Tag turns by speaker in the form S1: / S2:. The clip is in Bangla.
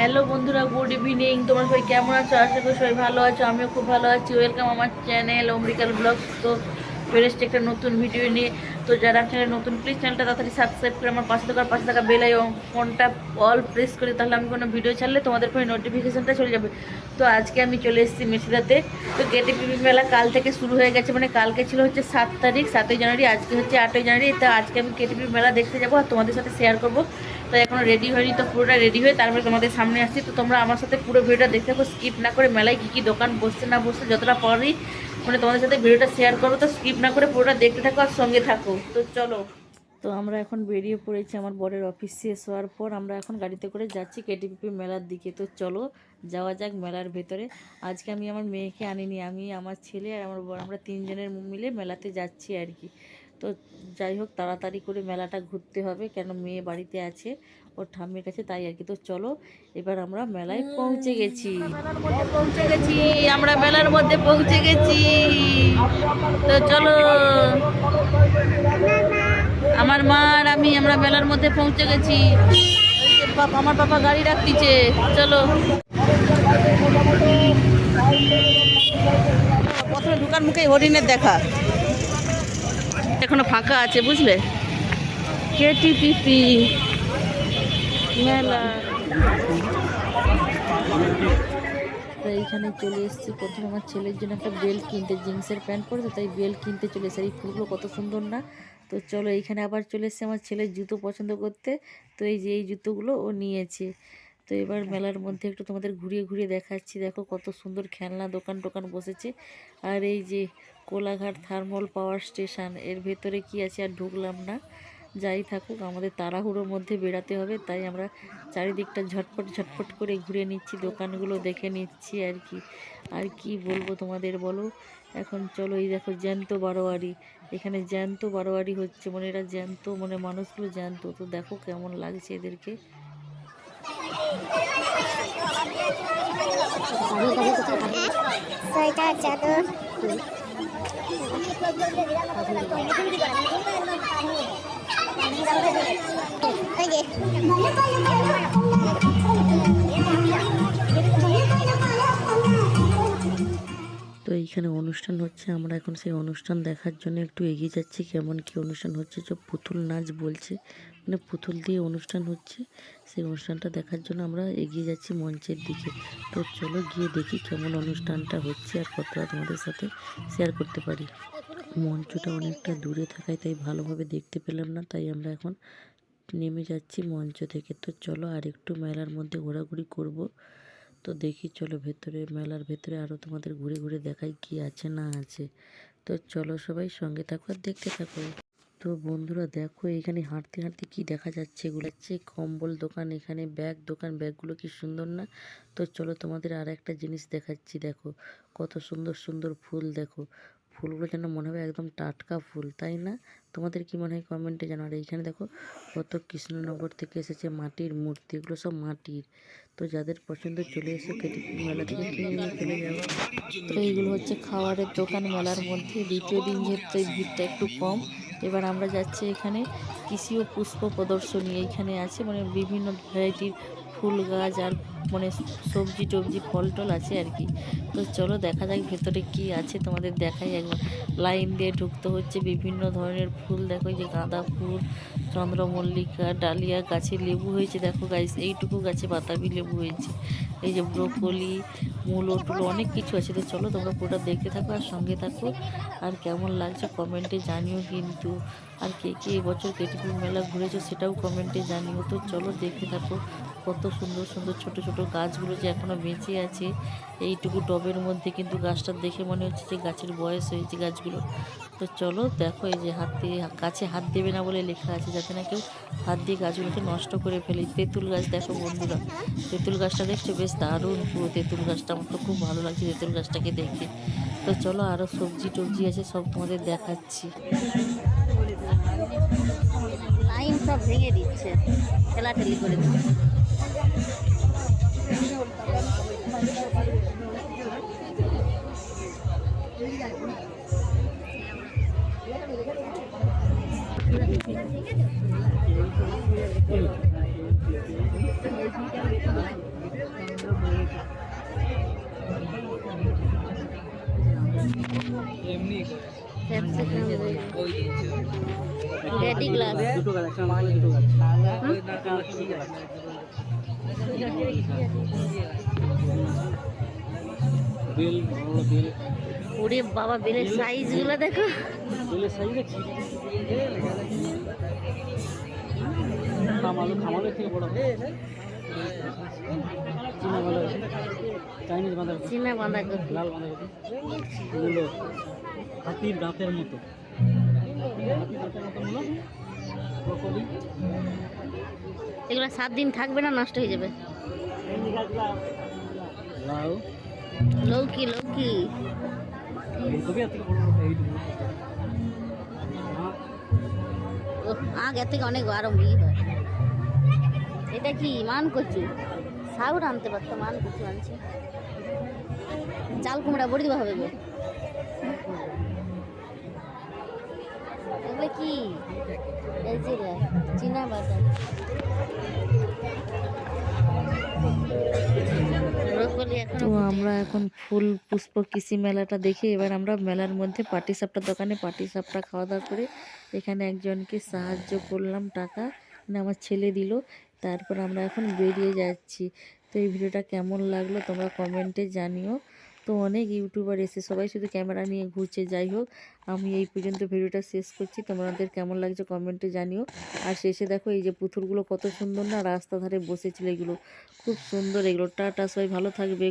S1: হ্যালো বন্ধুরা, গুড ইভিনিং। তোমার সবাই কেমন আছো? আশা করি সবাই ভালো আছো, আমিও খুব ভালো আছি। ওয়েলকাম আমার চ্যানেল অমৃকাল ব্লগ। তো ফের এসছি একটা নতুন ভিডিও নিয়ে। তো যারা চ্যানেল নতুন প্লিজ চ্যানেলটা তাড়াতাড়ি সাবস্ক্রাইব করে আমার পাশে থাকার পাশে থাকা বেলাই ফোনটা অল প্রেস করি, তাহলে আমি কোনো ভিডিও ছাড়লে তোমাদের ফোনে নোটিফিকেশানটা চলে যাবে। তো আজকে আমি চলে এসেছি মেসিদাতে তো গেটে পিপি মেলা কাল থেকে শুরু হয়ে গেছে মানে কালকে ছিল হচ্ছে সাত তারিখ, সাতই জানুয়ারি, আজকে হচ্ছে আটই জানুয়ারি। তো আজকে আমি কেটিপি মেলা দেখতে যাব আর তোমাদের সাথে শেয়ার করব। তো এখনও রেডি হয়নি তো, পুরোটা রেডি হয়ে তারপরে তোমাদের সামনে আসছি। তো তোমরা আমার সাথে পুরো ভিডিওটা দেখতে থাকো স্কিপ না করে মেলায় কী কী দোকান বসছে না বসছে যতটা পারি মানে তোমাদের সাথে ভিডিওটা শেয়ার করো তো স্কিপ না করে পুরোটা দেখতে থাকো আর সঙ্গে থাকো। তো চলো। তো আমরা এখন বেরিয়ে পড়েছি আমার বরের অফিস শেষ হওয়ার পর আমরা এখন গাড়িতে করে যাচ্ছি কেটিপিপি মেলার দিকে। তো চলো, যাওয়া যাক মেলার ভেতরে। আজকে আমি আমার মেয়েকে আনিনি, আমি, আমার ছেলে আর আমার বর, আমরা তিনজনের মিলে মেলাতে যাচ্ছি আর কি। তো যাই হোক তাড়াতাড়ি করে মেলাটা ঘুরতে হবে কেন মেয়ে বাড়িতে আছে ওর ঠাম্মির কাছে তাই আর কি। তো চলো এবার আমরা মেলায় পৌঁছে গেছি। পৌঁছে গেছি আমরা মেলার মধ্যে পৌঁছে গেছি। তো চলো। আমার মা আর আমি আমরা মেলার মধ্যে পৌঁছে গেছি। আমার বাবা গাড়ি রাখতিছে চলো। প্রথমে ঢুকার মুখে হরিণের দেখা। এখনও ফাঁকা আছে, বুঝলে? কেটিপিপি মেলা। এইখানে চলে এসেছি। প্রথমে আমার ছেলের জন্য একটা বেল্ট কিনতে, জিন্সের প্যান্ট পরেছে তাই বেল্ট কিনতে চলে আর এই ফুলগুলো কত সুন্দর না? তো চলো, এইখানে আবার চলে এসেছে আমার ছেলের জুতো পছন্দ করতে। তো এই যে এই জুতোগুলো ও নিয়েছে। তো এবার মেলার মধ্যে একটু তোমাদের ঘুরিয়ে ঘুরিয়ে দেখাচ্ছি। দেখো কত সুন্দর খেলনা দোকান টোকান বসেছে। আর এই যে কোলাঘাট থার্মাল পাওয়ার স্টেশনের ভেতরে কি আছে আর ঢুকলাম না। যাই থাকুক আমাদের তাড়াহুড়োর মধ্যে বেড়াতে হবে তাই আমরা চারিদিকটা ঝটপট ঝটপট করে ঘুরে নিচ্ছি দোকানগুলো দেখে নিচ্ছি আর কি। আর কি বলব তোমাদের বলো? এখন চলো এই দেখো জ্যান্ত বারোয়ারি। এখানে জ্যান্ত বারোয়ারি হচ্ছে মানে এরা জ্যান্ত মানে মানুষগুলো জ্যান্ত। তো দেখো কেমন লাগছে এদেরকে।
S2: চাদর
S1: তো এইখানে অনুষ্ঠান হচ্ছে, আমরা এখন সেই অনুষ্ঠান দেখার জন্য একটু এগিয়ে যাচ্ছি। কেমন কি অনুষ্ঠান হচ্ছে যে পুতুল নাচ বলছে। মানে পুতুল দিয়ে অনুষ্ঠান হচ্ছে। সেই অনুষ্ঠানটা দেখার জন্য আমরা এগিয়ে যাচ্ছি মঞ্চের দিকে। তো চলো গিয়ে দেখি কেমন অনুষ্ঠানটা হচ্ছে আর কতটা তোমাদের সাথে শেয়ার করতে পারি। মঞ্চটা অনেকটা দূরে থাকায় তাই ভালোভাবে দেখতে পেলাম না, তাই আমরা এখন নেমে যাচ্ছি মঞ্চ থেকে। তো চলো আর একটু মেলার মধ্যে ঘোরাঘুরি করব। তো দেখি চলো ভেতরে, মেলার ভেতরে আরও তোমাদের ঘুরে ঘুরে দেখাই কি আছে না আছে। তো চলো সবাই সঙ্গে থাকো আর দেখতে থাকো। তো বন্ধুরা দেখো এখানে হাঁটতে হাঁটতে কি দেখা যাচ্ছে? এগুলো হচ্ছে কম্বল দোকান, এখানে ব্যাগ দোকান, ব্যাগগুলো কি সুন্দর না? তো চলো তোমাদের আর একটা জিনিস দেখাচ্ছি, দেখো। কত সুন্দর সুন্দর ফুল, দেখো। ফুলগুলো যেন মনে হবে একদম টাটকা ফুল, তাই না? তোমাদের কি মনে হয় কমেন্টে জানো আর এইখানে দেখো কত কৃষ্ণনগর থেকে এসেছে মাটির মূর্তি, এগুলো সব মাটির। তো যাদের পছন্দ চলে এসে কেটে মেলা থেকে কিনে নিয়ে চলে যাব তো এইগুলো হচ্ছে খাবারের দোকান, মেলার মধ্যে, দ্বিতীয় দিন যেহেতু ভিড়টা একটু কম এবার আমরা যাচ্ছি এখানে কৃষি ও পুষ্প প্রদর্শনী। এইখানে আছে মানে বিভিন্ন ভ্যারাইটির ফুল গাছ আর মানে সবজি টবজি ফল টল আছে আর কি। তো চলো দেখা যাক ভেতরে কি আছে, তোমাদের দেখাই একবার। লাইন দিয়ে ঢুকতে হচ্ছে বিভিন্ন ধরনের ফুল। দেখো যে গাঁদা ফুল, চন্দ্রমল্লিকা, ডালিয়া, গাছে লেবু হয়েছে। দেখো গাইস এইটুকু গাছে বাতাবি লেবু হয়েছে। এই যে ব্রোকলি, মূলো, টুলো, অনেক কিছু আছে। তো চলো তোমরা পুরোটা দেখতে থাকো আর সঙ্গে থাকো। আর কেমন লাগছে কমেন্টে জানিও কিন্তু। আর কে কে এবছর কেটিপি মেলা ঘুরেছো সেটাও কমেন্টে জানিও। তো চলো দেখতে থাকো। কত সুন্দর সুন্দর ছোট ছোট গাছগুলো যে এখনও বেঁচে আছে। এইটুকু টবের মধ্যে কিন্তু গাছটা দেখে মনে হচ্ছে যে গাছের বয়স হয়েছে গাছগুলো। তো চলো দেখো এই যে হাত দিয়ে, গাছে হাত দেবে না বলে লেখা আছে যাতে না কেউ হাত দিয়ে গাছগুলোকে নষ্ট করে ফেলে। তেঁতুল গাছ দেখো বন্ধুরা, তেঁতুল গাছটা দেখছ? বেশ দারুণ পুরো তেঁতুল গাছটা। আমার তো খুব ভালো লাগছে তেঁতুল গাছটাকে দেখে তো চলো আরও সবজি টবজি আছে সব তোমাদের দেখাচ্ছি। সব ভেঙে দিচ্ছে ঠেলাঠেলি করে দিচ্ছে ক্যাপসিকাম রেডি গ্লাস
S3: দুটো গাছ আমার দুটো
S1: বাবা বেলের সাইজগুলো দেখো।
S3: বেলের খামালো থেকে বড়। চাইনিজ বাঁধাকপি?
S1: চীনা বাঁধাকপি।
S3: লাল বাঁধাকপি। এগুলো হাতির দাঁতের মতো।
S1: এগুলো সাত দিন থাকবে না নষ্ট হয়ে যাবে।
S3: লাউ।
S1: লৌকি লৌকি।
S3: ফুলকপি থেকে
S1: অনেক আরও ভিড় হয়। এটা কি মান কচু? সাউর আনতে পারতো মান কচু আনছে। চাল কুমড়া বড়ি দেওয়া হবে গো। এগুলো কি? এই যে চীনা বাদাম। তো আমরা এখন ফুল পুষ্প কৃষি মেলাটা দেখে এবার আমরা মেলার মধ্যে পাটি সাপটা দোকানে পাটি সাপটা খাওয়া দাওয়া করে এখানে একজনকে সাহায্য করলাম টাকা। মানে আমার ছেলে দিল তারপর আমরা এখন বেরিয়ে যাচ্ছি। তো এই ভিডিওটা কেমন লাগল তোমরা কমেন্টে জানিও। তো অনেক ইউটিউবার এসে সবাই শুধু ক্যামেরা নিয়ে ঘুরছে, যাই হোক। আমি এই পর্যন্ত ভিডিওটা শেষ করছি। তোমাদের কেমন লাগছে কমেন্টে জানিও। আর শেষে দেখো, এই যে পুতুলগুলো কত সুন্দর না রাস্তা ধারে বসেছিল এগুলো। খুব সুন্দর এগুলো। টাটা, সবাই ভালো থাকবে।